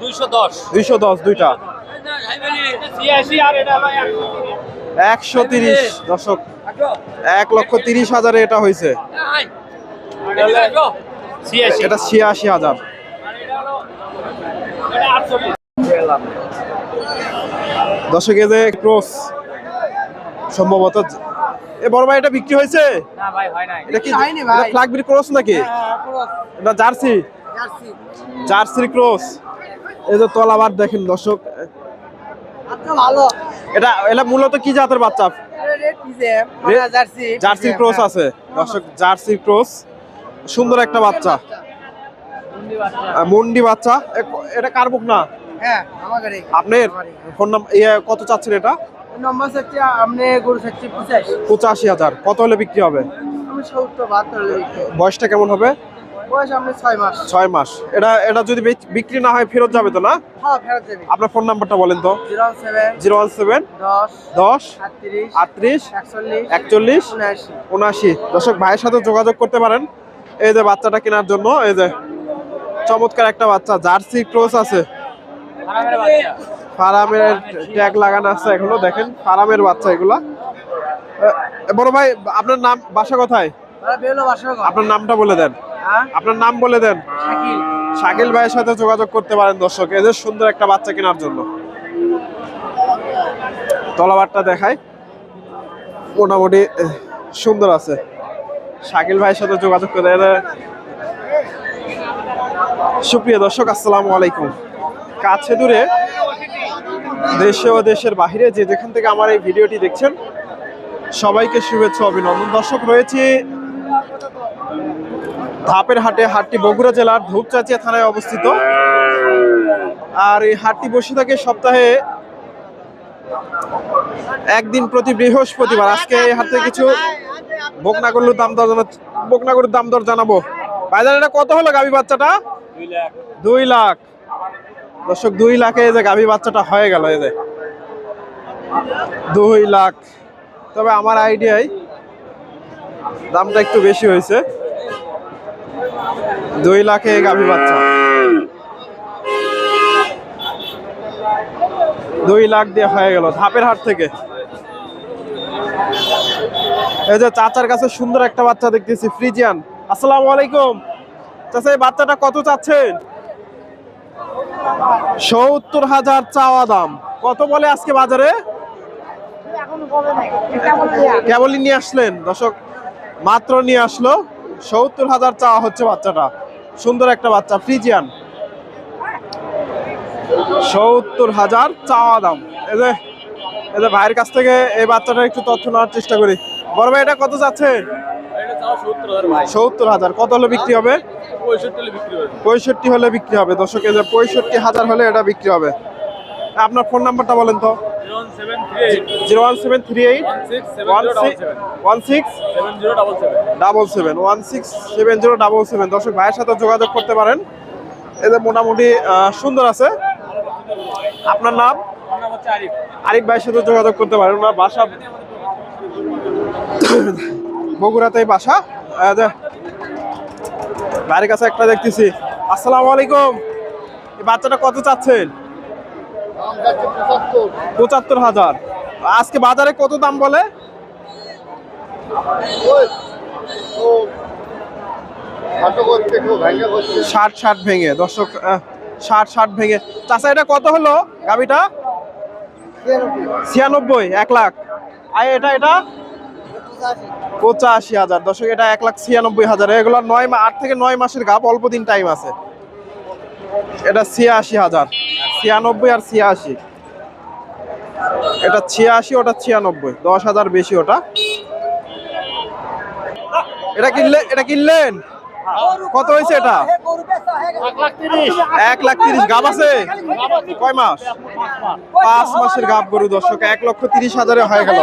দুইশো দশ। দুইশো দশ দুইটা। একশো তিরিশ দর্শক। এক লক্ষ তিরিশ হাজারে এটা হয়েছে এটা ছিয়াশি হাজার। দর্শক এই যে ক্রস সম্ভবত এ বড় ভাই এটা বিক্রি হয়েছে না ভাই হয় নাই। এটা কি হয়নি ভাই। ফ্লাগ বির ক্রস নাকি? এটা জার্সি। জার্সির ক্রস। এই যে তলাবার দেখেন দর্শক। আচ্ছা ভালো। এটা এটা মূলত কি জাতের বাচ্চা? মানে জার্সি। ক্রস আছে। দর্শক জার্সির ক্রস। সুন্দর একটা বাচ্চা। মুন্ডি বাচ্চা। এটা কার বুক না? হ্যাঁ আপনার? ফোন নাম্বার ইয়ে কত চাচ্ছেন এটা? পঁচাশ। হাজার। কত হলে বিক্রি হবে। বয়সটা কেমন হবে? বয়স ছয় মাস। এটা এটা যদি বিক্রি না হয় ফেরত যাবে তো না? হ্যাঁ ফেরত যাবি। আপনার ফোন নাম্বারটা বলেন তো। জিরো ওয়ান সেভেন দশ আটত্রিশ একচল্লিশ একচল্লিশ উনআশি। উনআশি। দর্শক ভাইয়ের সাথে যোগাযোগ করতে পারেন। এই যে বাচ্চাটা কেনার জন্য এই যে চমৎকার একটা বাচ্চা জার্সি ক্রস আছে। ফার্মের ট্যাগ লাগানো আছে এগুলো দেখেন ফার্মের বাচ্চা এগুলা। বড় ভাই আপনার নাম বাসা কোথায়? আপনার নামটা বলে দেন। আপনার নাম বলে দেন। শাকিল। ভাইয়ের সাথে যোগাযোগ করতে পারেন দর্শক। এদের সুন্দর একটা বাচ্চা কেনার জন্য। তলাবারটা দেখাই। মোটামুটি সুন্দর আছে। শাকিল ভাইয়ের সাথে যোগাযোগ করে এদের সুপ্রিয় দর্শক আসসালামু আলাইকুম। কাছে দূরে দেশে ও দেশের বাহিরে যে যেখান থেকে আমার এই ভিডিওটি দেখছেন সবাইকে শুভেচ্ছা অভিনন্দন। দর্শক রয়েছে ধাপের হাটে হাটটি বগুড়া জেলার ধূপচাচিয়া থানায় অবস্থিত। আর এই হাটটি বসে থাকে সপ্তাহে একদিন প্রতি বৃহস্পতিবার। আজকে এই হাটে কিছু বকনাগরুর দাম দর জানা বকনাগরুর দাম দর জানাব। বাজার এটা কত হলো গাভী বাচ্চাটা? দুই লাখ। দর্শক দুই লাখে যে গাভী বাচ্চাটা হয়ে গেল এই যে। দুই লাখ। তবে আমার আইডিয়ায় দামটা একটু বেশি হয়েছে। দুই লাখে গাভী বাচ্চা। দুই লাখ দিয়ে হয়ে গেল ধাপের হাট থেকে। এই যে চাচার কাছে সুন্দর একটা বাচ্চা দেখতেছি ফ্রিজিয়ান। আসসালামু আলাইকুম। চাচা এই বাচ্চাটা কত চাচ্ছেন? সত্তর হাজার চাওয়া দাম। কত বলে আজকে বাজারে? কেবলই নিয়ে আসলেন। দর্শক মাত্র নিয়ে আসলো। সত্তর হাজার চাওয়া হচ্ছে বাচ্চাটা। সুন্দর একটা বাচ্চা, ফ্রিজিয়ান। সত্তর হাজার চাওয়া দাম। এই যে ভাইয়ের কাছ থেকে এই বাচ্চাটার একটু তথ্য নেওয়ার চেষ্টা করি। বড় ভাই, এটা কত যাচ্ছেন সত্তর হাজার। কত হলে বিক্রি হবে? পঁয়ষট্টি হলে বিক্রি হবে। দর্শক পঁয়ষট্টি হাজার হলে এটা বিক্রি হবে। আপনার ফোন নাম্বারটা বলেন তো। Zero one seven three eight. One six double seven. One six seven zero double seven. দর্শক ভাইয়ের সাথে যোগাযোগ করতে পারেন। এদের মোটামুটি সুন্দর আছে। আপনার নাম? আরিফ ভাইয়ের সাথে যোগাযোগ করতে পারেন। ওনার বাসা বগুড়াতেই বাসা। ভাইয়ের কাছে একটা দেখতেছি। আসসালামু আলাইকুম। এই বাচ্চাটা কত চাচ্ছেন? পঁচাত্তর হাজার। আজকে বাজারে কত দাম বলে? ষাট ষাট ভেঙে। দর্শক ষাট ষাট ভেঙে। চাষা এটা কত হলো গাবিটা? ছিয়ানব্বই, এক লাখ। আর এটা এটা? পঁচাশি হাজার। দর্শক, এটা এক লাখ ছিয়ানব্বই হাজার। এগুলো নয় আট থেকে নয় মাসের গাপ, অল্প দিন টাইম আছে। এটা ছিয়াশি হাজার। ছিয়ানব্বই আর ছিয়াশি। এটা ছিয়াশি, ওটা ছিয়ানব্বই। দশ হাজার বেশি ওটা। এটা কিনলে, এটা কিনলেন? কত হয়েছে এটা? এক লাখ তিরিশ। গাব আছে? কয় মাস? পাঁচ মাসের গাব গরু, দর্শক। এক লক্ষ তিরিশ হাজারে হয়ে গেল।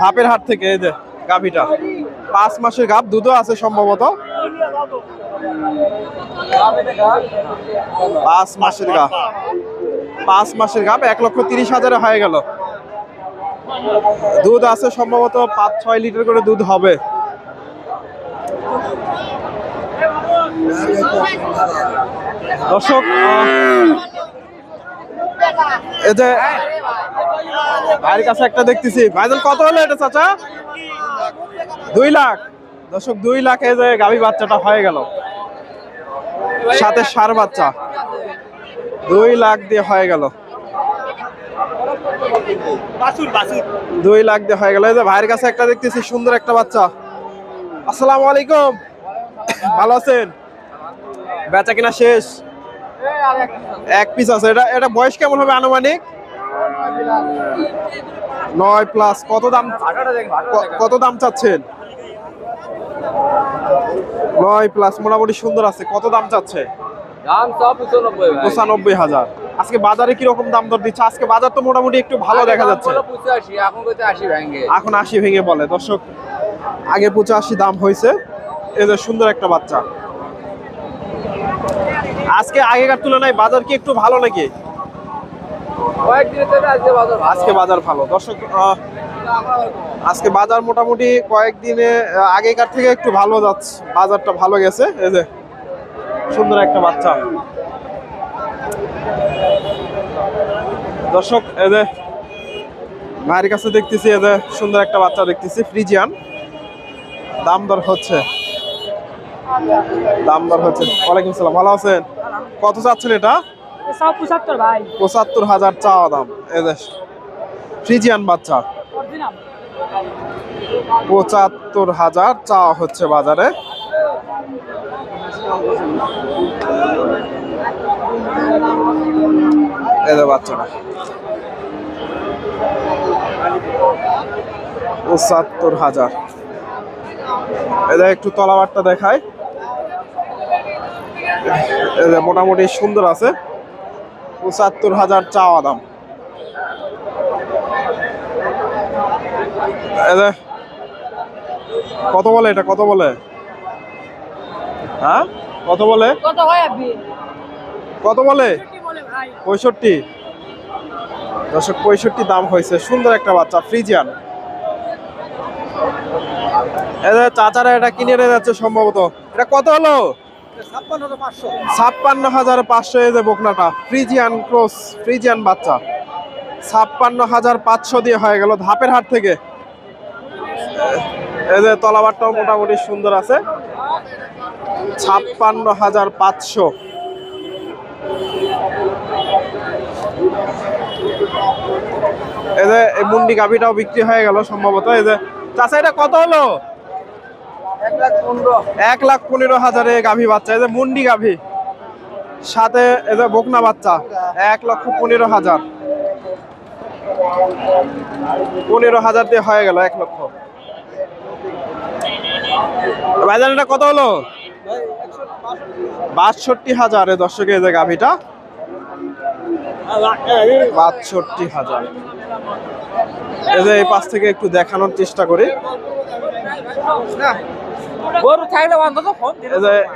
ধাপের হাট থেকে, এই যে গাভিটা। পাঁচ মাসের গাব দুধও আছে সম্ভবত। পাঁচ মাসের গাব। পাঁচ মাসের গাব এক লক্ষ তিরিশ হাজারে হয়ে গেল। দুধ আছে সম্ভবত পাঁচ, ছয় লিটার করে দুধ হবে। দর্শক এই যে ভাইয়ের কাছে একটা দেখতেছি। ভাইজান, কত হলো এটা, চাচা? দুই লাখ। দর্শক, দুই লাখে যে গাভী বাচ্চাটা হয়ে গেল। সাথে সার বাচ্চা। দুই লাখ দিয়ে হয়ে গেল। দুই লাখ দিয়ে হয়ে গেল। এই যে ভাইয়ের কাছে একটা দেখতেছি সুন্দর একটা বাচ্চা। আসসালামু আলাইকুম। ভালো আছেন? বেচা কিনা শেষ? এক পিস আছে। এটা এটা বয়স কেমন হবে আনুমানিক? নয় প্লাস কত দাম কত দাম চাচ্ছেন? নয় প্লাস মোটামুটি সুন্দর আছে। কত দাম চাচ্ছে? পঁচানব্বই হাজার। আজকে বাজারে কীরকম দাম দর দিচ্ছে? আজকে বাজার তো মোটামুটি একটু ভালো দেখা যাচ্ছে। এখন আশি ভেঙে বলে। দর্শক আগে পঁচাশি দাম হয়েছে যে সুন্দর একটা বাচ্চা। আজকে আগেকার তুলনায় বাজার কি একটু ভালো নাকি? আজকে বাজার ভালো। আজকে বাজার ভালো। দর্শক আজকে বাজার মোটামুটি কয়েকদিনে আগেকার থেকে একটু ভালো যাচ্ছে। বাজারটা ভালো গেছে। এই যে সুন্দর একটা বাচ্চা। দর্শক এদের ভাইয়ের কাছে দেখতেছি এদের সুন্দর একটা বাচ্চা দেখতেছি ফ্রিজিয়ান। দাম দর হচ্ছে। দাম দর হচ্ছে। ওয়ালাইকুম সালাম ভালো আছেন? কত চাচ্ছেন এটা? পঁচাত্তর হাজার চাওয়া দাম। যে ফ্রিজিয়ান বাচ্চা। পঁচাত্তর হাজার চাওয়া হচ্ছে বাজারে। এদের বাচ্চাটা। পঁচাত্তর হাজার। এদের একটু তলাবারটা দেখায় এদের মোটামুটি সুন্দর আছে। পঁচাত্তর হাজার চাওয়া দাম। এদের কত বলে এটা? কত বলে? হ্যাঁ? কত বলে? কত হয় বলে? পঁয়ষট্টি দশক পঁয়ষট্টি। দাম হয়েছে। সুন্দর একটা বাচ্চা ফ্রিজিয়ান। চাচারা এটা কিনে নিয়ে যাচ্ছে সম্ভবত। এটা কত হলো? ছাপ্পান্ন হাজার পাঁচশো এই যে বকনাটা। ফ্রিজিয়ান ক্রস ফ্রিজিয়ান বাচ্চা। ছাপ্পান্ন হাজার পাঁচশো দিয়ে হয়ে গেল ধাপের হাট থেকে। এই যে তলাবারটাও মোটামুটি সুন্দর আছে। ছাপ্পান্ন হাজার পাঁচশো। যে এই মুন্ডি গাভিটাও বিক্রি হয়ে গেল সম্ভবত। এই যে এটা কত হলো? এক লাখ পনেরো হাজারে গাভী বাচ্চা। এই যে মুন্ডি গাভী। সাথে এই যে বকনা বাচ্চা, এক লক্ষ পনেরো হাজার। পনেরো হাজার দিয়ে হয়ে গেল এক লক্ষ। ভাইজান এটা কত হলো? বাষট্টি হাজার। এ দর্শকে যে গাভীটা বাষট্টি হাজার। এই যে এই পাশ থেকে একটু দেখানোর চেষ্টা করি। গরু থাকলে অন্তত ফোন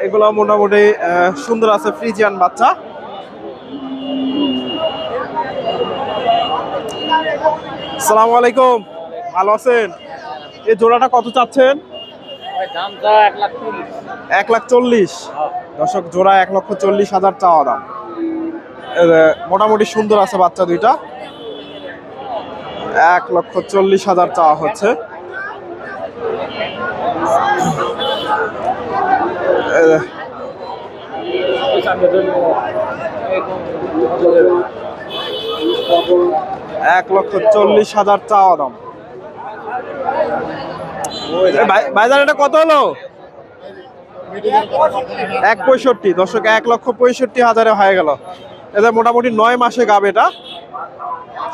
এগুলো মোটামুটি সুন্দর আছে ফ্রিজিয়ান বাচ্চা। আসসালামু আলাইকুম। ভালো আছেন? এই জোড়াটা কত চাচ্ছেন? এক লাখ চল্লিশ। চল্লিশ? দর্শক জোড়া এক লক্ষ চল্লিশ হাজার চাওয়া দাম। মোটামুটি সুন্দর আছে বাচ্চা দুইটা। এক লক্ষ চল্লিশ হাজার চাওয়া হচ্ছে। এক লক্ষ চল্লিশ হাজার চাওয়া দাম। ভাইজান এটা কত হলো? এক পঁয়ষট্টি। দর্শক, এক লক্ষ পঁয়ষট্টি হাজারে হয়ে গেল। এদের মোটামুটি নয় মাসে গাবে এটা।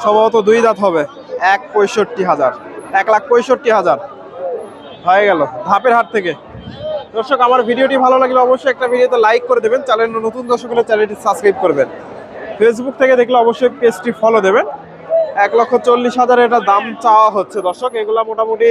সম্ভবত দুই দাঁত হবে। এক পঁয়ষট্টি হাজার। এক লাখ পঁয়ষট্টি হাজার। হয়ে গেল ধাপের হাট থেকে। দর্শক, আমার ভিডিওটি ভালো লাগলে অবশ্যই একটা ভিডিওতে লাইক করে দেবেন। চ্যানেল নতুন দর্শক হলে চ্যানেলটি সাবস্ক্রাইব করবেন। ফেসবুক থেকে দেখলে অবশ্যই পেজটি ফলো দেবেন। এক লক্ষ চল্লিশ হাজার এটা দাম চাওয়া হচ্ছে। দর্শক, এগুলা মোটামুটি